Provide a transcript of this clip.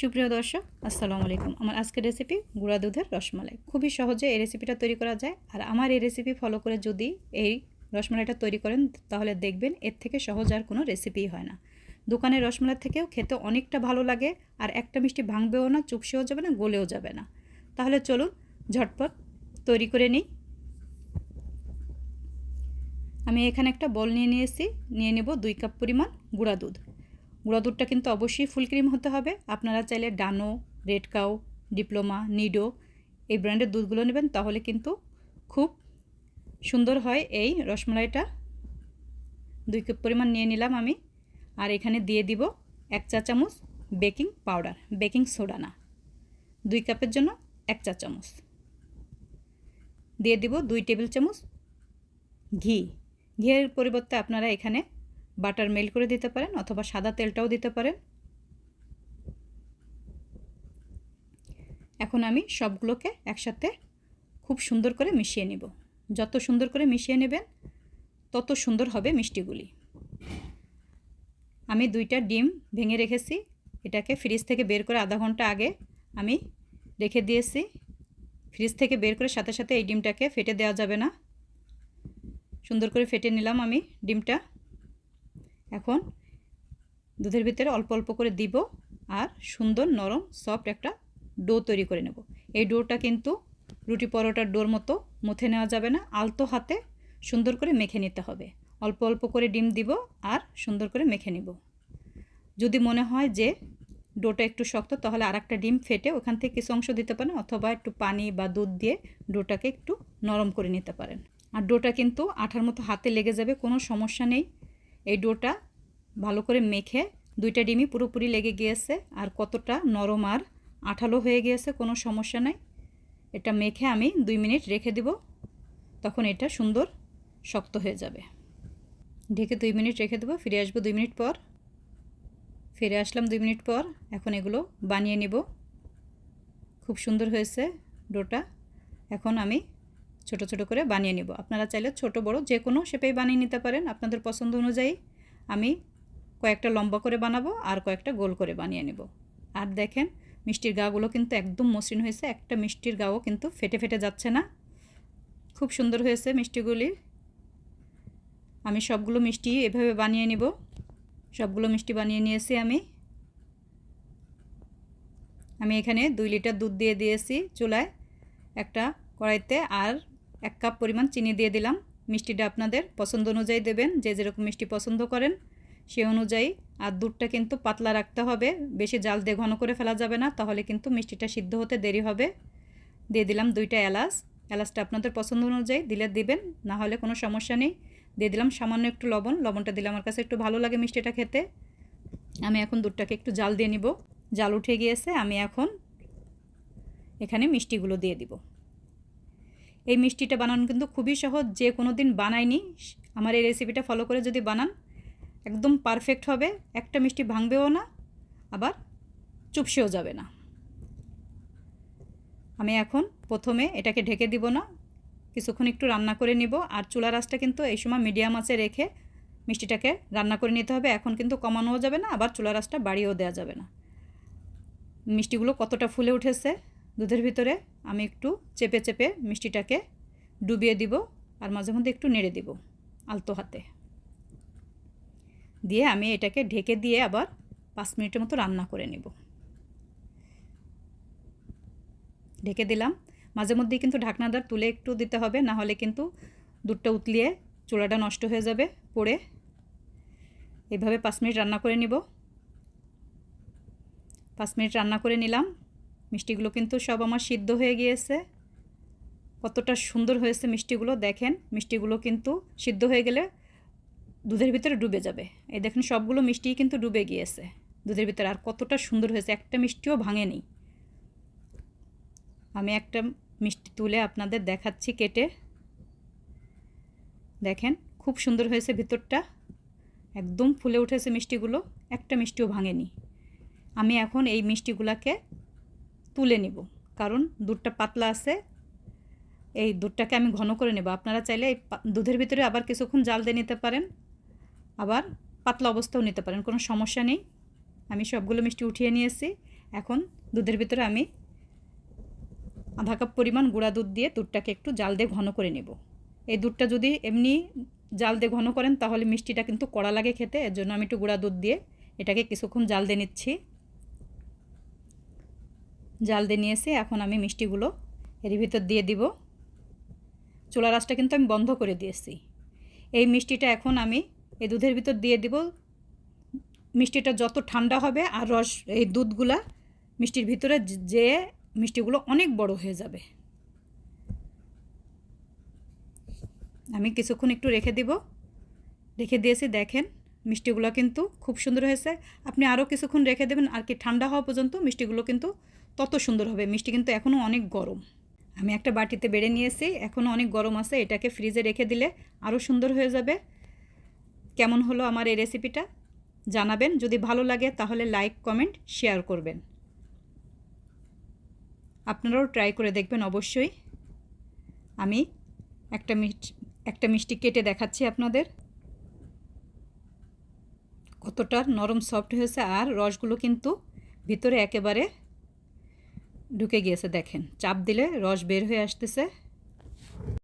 সুপ্রিয় দর্শক, আসসালামু আলাইকুম। আমার আজকের রেসিপি গুঁড়া দুধের রসমালাই। খুবই সহজে এই রেসিপিটা তৈরি করা যায়। আর আমার এই রেসিপি ফলো করে যদি এই রসমালাইটা তৈরি করেন, তাহলে দেখবেন এর থেকে সহজ আর কোনো রেসিপিই হয় না। দোকানের রসমালাই থেকেও খেতে অনেকটা ভালো লাগে, আর একটা মিষ্টি ভাঙবেও না, চুপসেও যাবে না, গলেও যাবে না। তাহলে চলুন, ঝটপট তৈরি করে নিই। আমি এখানে একটা বল নিয়ে নিয়েছি। নিয়ে নেব দুই কাপ পরিমাণ গুঁড়া দুধ। গুঁড়া দুধটা কিন্তু অবশ্যই ফুল ক্রিম হতে হবে। আপনারা চাইলে Dano, Red Cow, Diploma, Nido এই ব্র্যান্ডের দুধগুলো নেবেন তাহলে কিন্তু খুব সুন্দর হয় এই রসমলাইটা। দুই কাপ পরিমাণ নিয়ে নিলাম আমি। আর এখানে দিয়ে দিব এক চা চামচ বেকিং পাউডার, বেকিং সোডা না। দুই কাপের জন্য এক চা চামচ। দিয়ে দিব দুই টেবিল চামচ ঘি। ঘিয়ের পরিবর্তে আপনারা এখানে বাটার মেল করে দিতে পারেন অথবা সাদা তেলটাও দিতে পারেন। এখন আমি সবগুলোকে একসাথে খুব সুন্দর করে মিশিয়ে নিব। যত সুন্দর করে মিশিয়ে নেবেন, তত সুন্দর হবে মিষ্টিগুলি। আমি দুইটা ডিম ভেঙে রেখেছি, এটাকে ফ্রিজ থেকে বের করে আধা ঘণ্টা আগে আমি রেখে দিয়েছি। ফ্রিজ থেকে বের করে সাথে সাথে এই ডিমটাকে ফেটে দেওয়া যাবে না। সুন্দর করে ফেটে নিলাম আমি ডিমটা। এখন দুধের ভিতরে অল্প অল্প করে দিব আর সুন্দর নরম সফট একটা ডো তৈরি করে নেব। এই ডোটা কিন্তু রুটি পরোটার ডোর মতো মুথে নেওয়া যাবে না, আলতো হাতে সুন্দর করে মেখে নিতে হবে। অল্প অল্প করে ডিম দিব আর সুন্দর করে মেখে নিব। যদি মনে হয় যে ডোটা একটু শক্ত, তাহলে আর একটা ডিম ফেটে ওখান থেকে কিছু অংশ দিতে পারেন অথবা একটু পানি বা দুধ দিয়ে ডোটাকে একটু নরম করে নিতে পারেন। আর ডোটা কিন্তু আঠার মতো হাতে লেগে যাবে, কোনো সমস্যা নেই। এই ডোটা ভালো করে মেখে দুইটা ডিমই পুরোপুরি লেগে গিয়েছে আর কতটা নরম আর আঠালো হয়ে গিয়েছে কোনো সমস্যা নাই। এটা মেখে আমি দুই মিনিট রেখে দিব, তখন এটা সুন্দর শক্ত হয়ে যাবে। ঢেকে দুই মিনিট রেখে দেবো, ফিরে আসব দুই মিনিট পর। ফিরে আসলাম দুই মিনিট পর, এখন এগুলো বানিয়ে নিব। খুব সুন্দর হয়েছে ডোটা। এখন আমি ছোট ছোট করে বানিয়ে নিব। আপনারা চাইলে ছোট, বড় যে কোনো শেপেই বানিয়ে নিতে পারেন। আপনাদের পছন্দ অনুযায়ী আমি কয়েকটা লম্বা করে বানাবো আর কয়েকটা গোল করে বানিয়ে নেব। আর দেখেন, মিষ্টির গাগুলো কিন্তু একদম মসৃণ হয়েছে। একটা মিষ্টির গাও কিন্তু ফেটে ফেটে যাচ্ছে না। খুব সুন্দর হয়েছে মিষ্টিগুলি। আমি সবগুলো মিষ্টি এভাবে বানিয়ে নিব। সবগুলো মিষ্টি বানিয়ে নিয়েছি আমি। আমি এখানে দুই লিটার দুধ দিয়ে দিয়েছি চুলায়। একটা কড়াইতে আর এক কাপ পরিমাণ চিনি দিয়ে দিলাম। মিষ্টিটা আপনাদের পছন্দ অনুযায়ী দেবেন, যে যেরকম মিষ্টি পছন্দ করেন সে অনুযায়ী। আর দুধটা কিন্তু পাতলা রাখতে হবে, বেশি জাল দিয়ে ঘন করে ফেলা যাবে না, তাহলে কিন্তু মিষ্টিটা সিদ্ধ হতে দেরি হবে। দিয়ে দিলাম দুইটা এলাচ। এলাচটা আপনাদের পছন্দ অনুযায়ী দিলে দিবেন, না হলে কোনো সমস্যা নেই। দিয়ে দিলাম সামান্য একটু লবণ। লবণটা দিলে আমার কাছে একটু ভালো লাগে মিষ্টিটা খেতে। আমি এখন দুধটাকে একটু জাল দিয়ে নিব। জাল উঠে গিয়েছে, আমি এখন এখানে মিষ্টিগুলো দিয়ে দিব। এই মিষ্টিটা বানানো কিন্তু খুবই সহজ, যে কোনো দিন বানাইনি আমার এই রেসিপিটা ফলো করে যদি বানান, একদম পারফেক্ট হবে, একটা মিষ্টি ভাঙবেও না, আবার চুপসেও যাবে না। আমি এখন প্রথমে এটাকে ঢেকে দিব না, কিছুক্ষণ একটু রান্না করে নিব, আর চুলা রাসটা কিন্তু এই সময় মিডিয়াম আঁচে রেখে মিষ্টিটাকে রান্না করে নিতে হবে, এখন কিন্তু কমানোও যাবে না, আবার চুলা রাসটা বাড়িয়েও দেওয়া যাবে না। মিষ্টিগুলো কতটা ফুলে উঠেছে দুধের ভিতরে আমি একটু চেপে চেপে মিষ্টিটাকে ডুবিয়ে দিব আর মাঝে মধ্যে একটু নেড়ে দিব আলতো হাতে। দিয়ে আমি এটাকে ঢেকে দিয়ে আবার পাঁচ মিনিটের মতো রান্না করে নেব। ঢেকে দিলাম। মাঝে মধ্যেই কিন্তু ঢাকনাদার তুলে একটু দিতে হবে, না হলে কিন্তু দুধটা উতলিয়ে চুলাটা নষ্ট হয়ে যাবে পড়ে। এভাবে পাঁচ মিনিট রান্না করে নিব। পাঁচ মিনিট রান্না করে নিলাম। মিষ্টিগুলো কিন্তু সব আমার সিদ্ধ হয়ে গিয়েছে। কতটা সুন্দর হয়েছে মিষ্টিগুলো, দেখেন। মিষ্টিগুলো কিন্তু সিদ্ধ হয়ে গেলে দুধের ভিতরে ডুবে যাবে। এই দেখেন, সবগুলো মিষ্টিই কিন্তু ডুবে গিয়েছে দুধের ভিতরে। আর কতটা সুন্দর হয়েছে, একটা মিষ্টিও ভাঙেনি আমি একটা মিষ্টি তুলে আপনাদের দেখাচ্ছি কেটে। দেখেন, খুব সুন্দর হয়েছে ভিতরটা। একদম ফুলে উঠেছে মিষ্টিগুলো, একটা মিষ্টিও ভাঙেনি। আমি এখন এই মিষ্টিগুলোকে তুলে নিব। কারণ দুধটা পাতলা আছে, এই দুধটাকে আমি ঘন করে নেব। আপনারা চাইলে এই দুধের ভিতরে আবার কিছুক্ষণ জাল দিয়ে নিতে পারেন, আবার পাতলা অবস্থাও নিতে পারেন, কোনো সমস্যা নেই। আমি সবগুলো মিষ্টি উঠিয়ে নিয়েছি। এখন দুধের ভিতরে আমি আধা কাপ পরিমাণ গুঁড়া দুধ দিয়ে দুধটাকে একটু জাল দিয়ে ঘন করে নেব। এই দুধটা যদি এমনি জাল দিয়ে ঘন করেন, তাহলে মিষ্টিটা কিন্তু কড়া লাগে খেতে। এর জন্য আমি একটু গুঁড়া দুধ দিয়ে এটাকে কিছুক্ষণ জাল দিয়ে নিচ্ছি। জাল দিয়ে নিয়েছি, এখন আমি মিষ্টিগুলো এর ভিতর দিয়ে দিব। চুলা রাসটা কিন্তু আমি বন্ধ করে দিয়েছি। এই মিষ্টিটা এখন আমি এই দুধের ভিতর দিয়ে দিব। মিষ্টিটা যত ঠান্ডা হবে আর রস, এই দুধগুলা মিষ্টির ভিতরে যে মিষ্টিগুলো অনেক বড় হয়ে যাবে। আমি কিছুক্ষণ একটু রেখে দিব। রেখে দিয়েছি, দেখেন মিষ্টিগুলো কিন্তু খুব সুন্দর হয়েছে। আপনি আরও কিছুক্ষণ রেখে দেবেন, আর কি ঠান্ডা হওয়া পর্যন্ত মিষ্টিগুলো কিন্তু তত সুন্দর হবে। মিষ্টি কিন্তু এখনও অনেক গরম। আমি একটা বাটিতে বেড়ে নিয়েছি এখনও অনেক গরম আছে, এটাকে ফ্রিজে রেখে দিলে আরও সুন্দর হয়ে যাবে। কেমন হলো আমার এই রেসিপিটা জানাবেন। যদি ভালো লাগে তাহলে লাইক কমেন্ট শেয়ার করবেন। আপনারাও ট্রাই করে দেখবেন অবশ্যই। আমি একটা মিষ্টি একটা মিষ্টি কেটে দেখাচ্ছি আপনাদের। কতটা নরম সফট হয়েছে আর রসগুলো কিন্তু ভিতরে একেবারে ঢুকে গিয়েছে দেখেন। চাপ দিলে রস বের হয়ে আসতেছে।